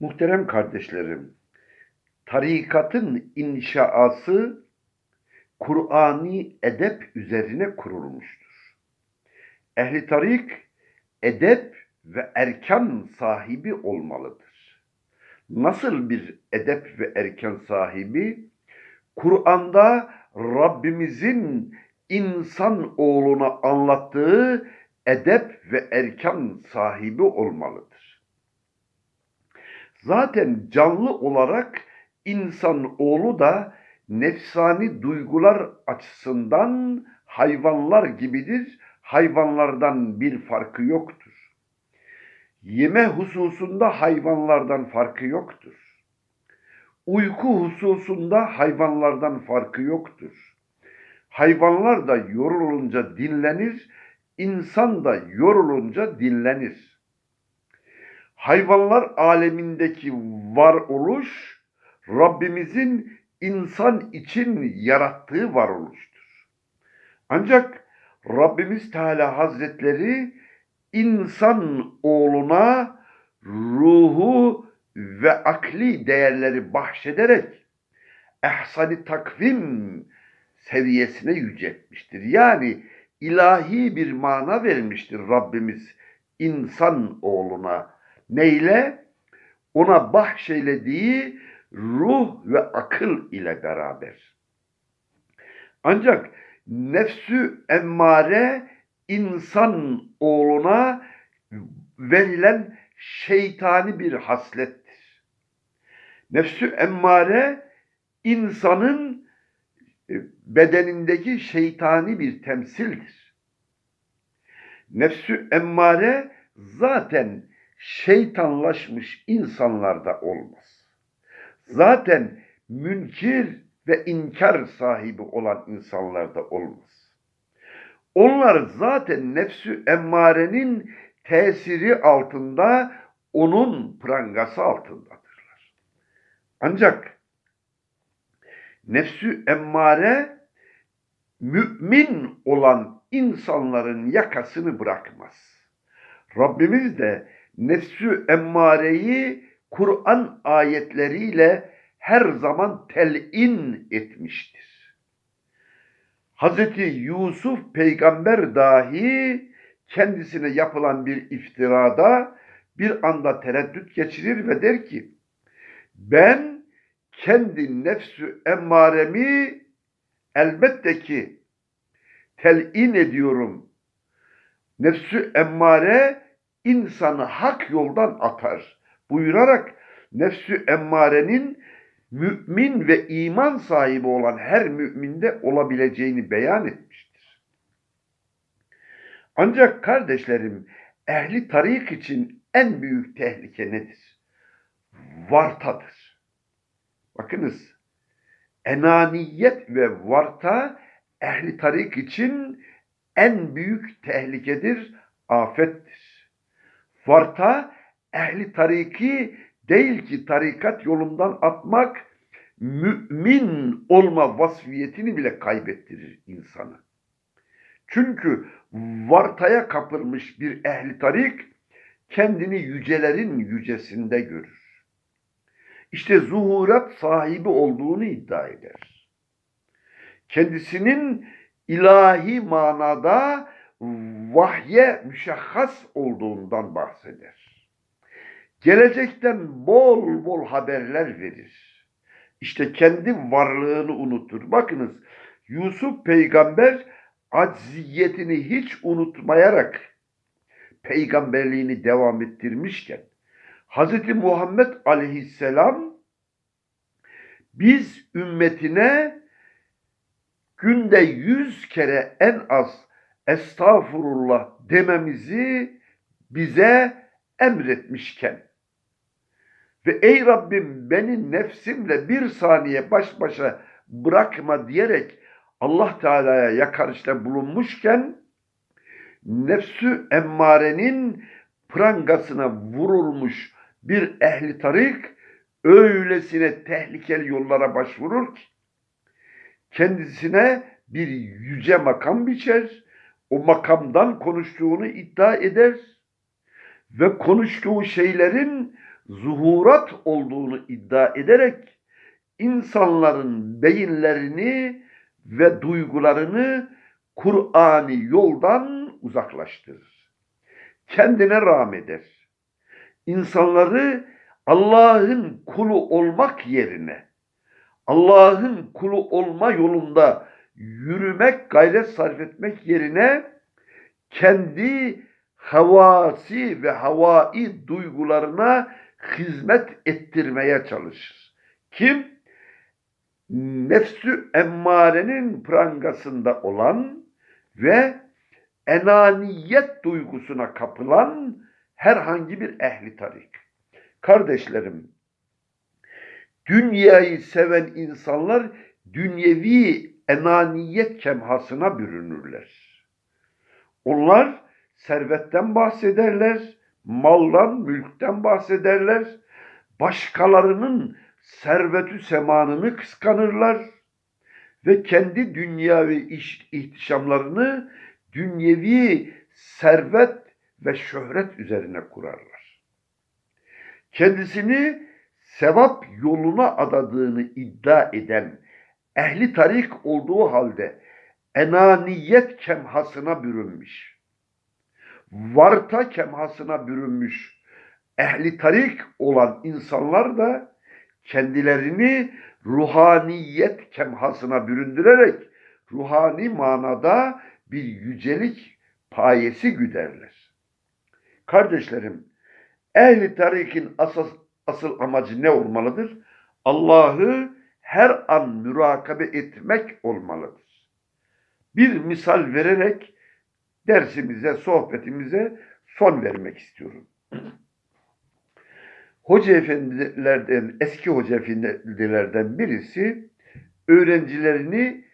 Muhterem kardeşlerim, tarikatın inşası Kur'ani edep üzerine kurulmuştur. Ehli tarik edep ve erkan sahibi olmalıdır. Nasıl bir edep ve erkan sahibi? Kur'an'da Rabbimizin insan oğluna anlattığı edep ve erkan sahibi olmalıdır. Zaten canlı olarak insan oğlu da nefsani duygular açısından hayvanlar gibidir. Hayvanlardan bir farkı yoktur. Yeme hususunda hayvanlardan farkı yoktur. Uyku hususunda hayvanlardan farkı yoktur. Hayvanlar da yorulunca dinlenir, insan da yorulunca dinlenir. Hayvanlar alemindeki varoluş Rabbimizin insan için yarattığı varoluştur. Ancak Rabbimiz Teala Hazretleri insan oğluna ruhu ve akli değerleri bahşederek ehsani takvim seviyesine yüceltmiştir. Yani ilahi bir mana vermiştir Rabbimiz insan oğluna. Neyle? Ona bahşeylediği ruh ve akıl ile beraber. Ancak nefsü emmare insan oğluna verilen şeytani bir haslettir. Nefsü emmare insanın e, bedenindeki şeytani bir temsildir. Nefsü emmare zaten şeytanlaşmış insanlarda olmaz. Zaten münkir ve inkar sahibi olan insanlarda olmaz. Onlar zaten nefsü emmarenin tesiri altında, onun prangası altındadırlar. Ancak nefsü emmare mümin olan insanların yakasını bırakmaz. Rabbimiz de nefsü emmareyi Kur'an ayetleriyle her zaman telin etmiştir. Hazreti Yusuf peygamber dahi kendisine yapılan bir iftirada bir anda tereddüt geçirir ve der ki ben kendi nefsü emmaremi elbette ki telin ediyorum. Nefsü emmare insanı hak yoldan atar buyurarak nefsü emmarenin mümin ve iman sahibi olan her müminde olabileceğini beyan etmiştir. Ancak kardeşlerim ehli tarik için en büyük tehlike nedir? Vartadır. Bakınız enaniyet ve varta ehli tarik için en büyük tehlikedir, afettir. Varta ehli tariki değil ki tarikat yolundan atmak mümin olma vasfiyetini bile kaybettirir insanı. Çünkü vartaya kapılmış bir ehli tarik kendini yücelerin yücesinde görür. İşte zuhurat sahibi olduğunu iddia eder. Kendisinin ilahi manada vahye müşahhas olduğundan bahseder. Gelecekten bol bol haberler verir. İşte kendi varlığını unutur. Bakınız Yusuf peygamber acziyetini hiç unutmayarak peygamberliğini devam ettirmişken Hz. Muhammed aleyhisselam biz ümmetine günde yüz kere en az estağfurullah dememizi bize emretmişken. Ve ey Rabbim beni nefsimle bir saniye baş başa bırakma diyerek Allah Teala'ya yakarışta bulunmuşken nefsü emmarenin prangasına vurulmuş bir ehli tarik öylesine tehlikeli yollara başvurur ki kendisine bir yüce makam biçer, o makamdan konuştuğunu iddia eder ve konuştuğu şeylerin zuhurat olduğunu iddia ederek insanların beyinlerini ve duygularını Kur'ani yoldan uzaklaştırır. Kendine rağm eder. İnsanları Allah'ın kulu olmak yerine Allah'ın kulu olma yolunda yürümek, gayret sarf etmek yerine kendi havasi ve havai duygularına hizmet ettirmeye çalışır. Kim? Nefsü emmarenin prangasında olan ve enaniyet duygusuna kapılan herhangi bir ehli tarik. Kardeşlerim, dünyayı seven insanlar dünyevi enaniyet kemhasına bürünürler. Onlar servetten bahsederler, maldan, mülkten bahsederler, başkalarının servetü semanını kıskanırlar ve kendi dünyavi iş, ihtişamlarını dünyevi servet ve şöhret üzerine kurarlar. Kendisini sevap yoluna adadığını iddia eden ehli tarik olduğu halde enaniyet kemhasına bürünmüş, varta kemhasına bürünmüş ehli tarik olan insanlar da kendilerini ruhaniyet kemhasına büründürerek ruhani manada bir yücelik payesi güderler. Kardeşlerim, ehli tarikin asıl, asıl amacı ne olmalıdır? Allah'ı her an mürakabe etmek olmalıdır. Bir misal vererek dersimize, sohbetimize son vermek istiyorum. Hoca efendilerden, eski hoca efendilerden birisi öğrencilerini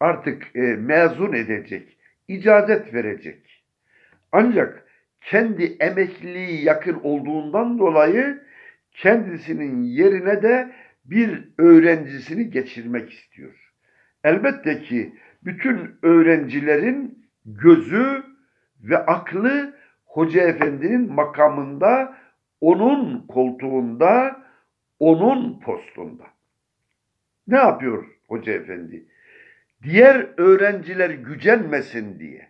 artık e, mezun edecek, icazet verecek. Ancak kendi emekliliği yakın olduğundan dolayı kendisinin yerine de bir öğrencisini geçirmek istiyor. Elbette ki bütün öğrencilerin gözü ve aklı Hoca Efendi'nin makamında, onun koltuğunda, onun postunda. Ne yapıyor Hoca Efendi? Diğer öğrenciler gücenmesin diye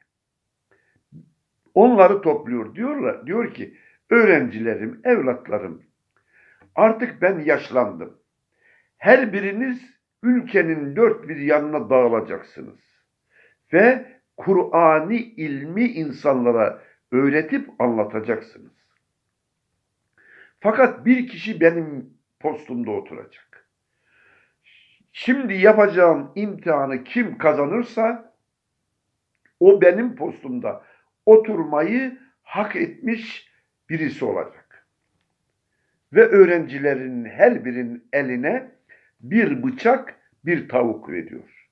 onları topluyor. Diyorlar, diyor ki öğrencilerim, evlatlarım artık ben yaşlandım. Her biriniz ülkenin dört bir yanına dağılacaksınız. Ve Kur'ani ilmi insanlara öğretip anlatacaksınız. Fakat bir kişi benim postumda oturacak. Şimdi yapacağım imtihanı kim kazanırsa o benim postumda oturmayı hak etmiş birisi olacak. Ve öğrencilerin her birinin eline bir bıçak, bir tavuk veriyor.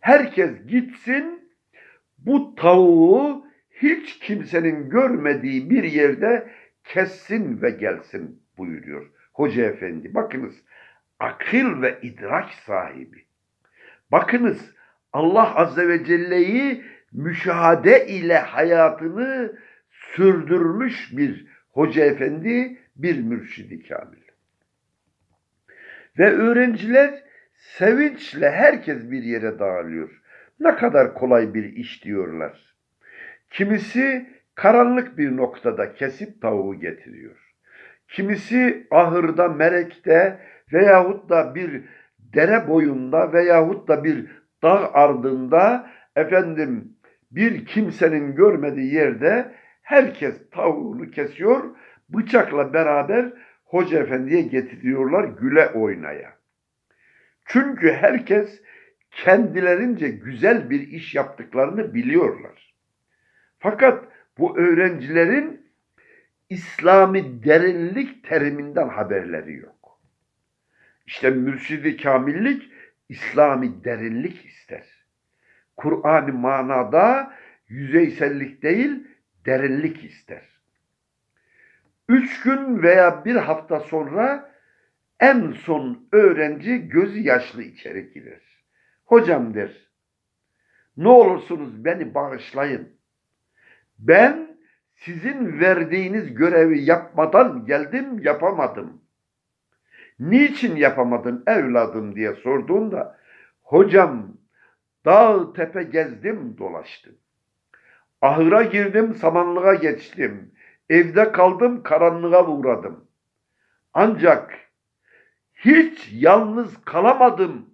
Herkes gitsin bu tavuğu hiç kimsenin görmediği bir yerde kessin ve gelsin buyuruyor Hoca Efendi. Bakınız akıl ve idrak sahibi. Bakınız Allah Azze ve Celle'yi müşahede ile hayatını sürdürmüş bir hoca efendi, bir mürşidi kamil. Ve öğrenciler sevinçle herkes bir yere dağılıyor. Ne kadar kolay bir iş diyorlar. Kimisi karanlık bir noktada kesip tavuğu getiriyor. Kimisi ahırda, merekte veyahut da bir dere boyunda veyahut da bir dağ ardında efendim bir kimsenin görmediği yerde herkes tavuğunu kesiyor, bıçakla beraber Hoca Efendi'ye getiriyorlar güle oynaya. Çünkü herkes kendilerince güzel bir iş yaptıklarını biliyorlar. Fakat bu öğrencilerin İslami derinlik teriminden haberleri yok. İşte mürşidi kamillik İslami derinlik ister. Kur'an-ı manada yüzeysellik değil, derinlik ister. Üç gün veya bir hafta sonra en son öğrenci gözü yaşlı içeri girer. Hocam der, ne olursunuz beni bağışlayın. Ben sizin verdiğiniz görevi yapmadan geldim yapamadım. Niçin yapamadın evladım diye sorduğunda hocam dağ tepe gezdim dolaştım. Ahıra girdim samanlığa geçtim. Evde kaldım karanlığa uğradım. Ancak hiç yalnız kalamadım.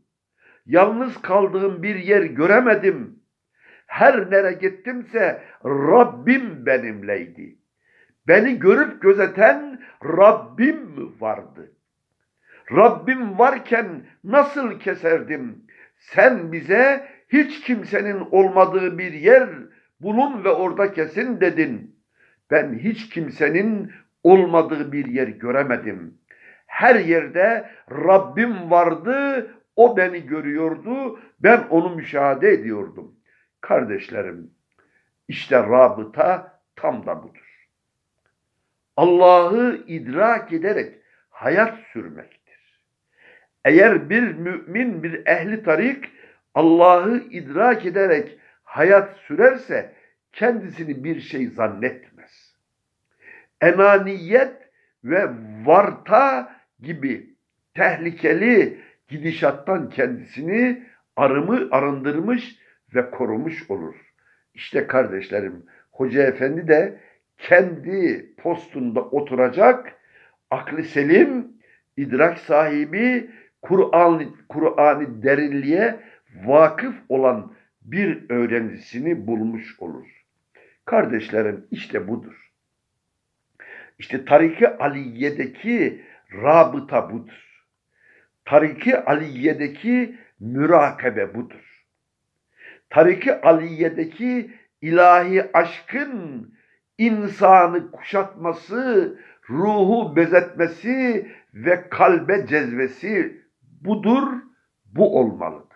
Yalnız kaldığım bir yer göremedim. Her nere gittimse Rabbim benimleydi. Beni görüp gözeten Rabbim vardı. Rabbim varken nasıl keserdim? Sen bize hiç kimsenin olmadığı bir yer bulun ve orada kesin dedin. Ben hiç kimsenin olmadığı bir yer göremedim. Her yerde Rabbim vardı, o beni görüyordu, ben onu müşahede ediyordum. Kardeşlerim, işte rabıta tam da budur. Allah'ı idrak ederek hayat sürmektir. Eğer bir mümin, bir ehli tarik Allah'ı idrak ederek hayat sürerse kendisini bir şey zannetmez. Enaniyet ve varta gibi tehlikeli gidişattan kendisini arımı arındırmış ve korumuş olur. İşte kardeşlerim Hoca Efendi de kendi postunda oturacak, aklı selim, idrak sahibi, Kur'an Kur'an'ı derinliğe vakıf olan bir öğrencisini bulmuş olur. Kardeşlerim işte budur. İşte Tarik-i Aliye'deki rabıta budur. Tarik-i Aliye'deki mürakabe budur. Tarik-i Aliye'deki ilahi aşkın insanı kuşatması, ruhu bezetmesi ve kalbe cezvesi budur, bu olmalıdır.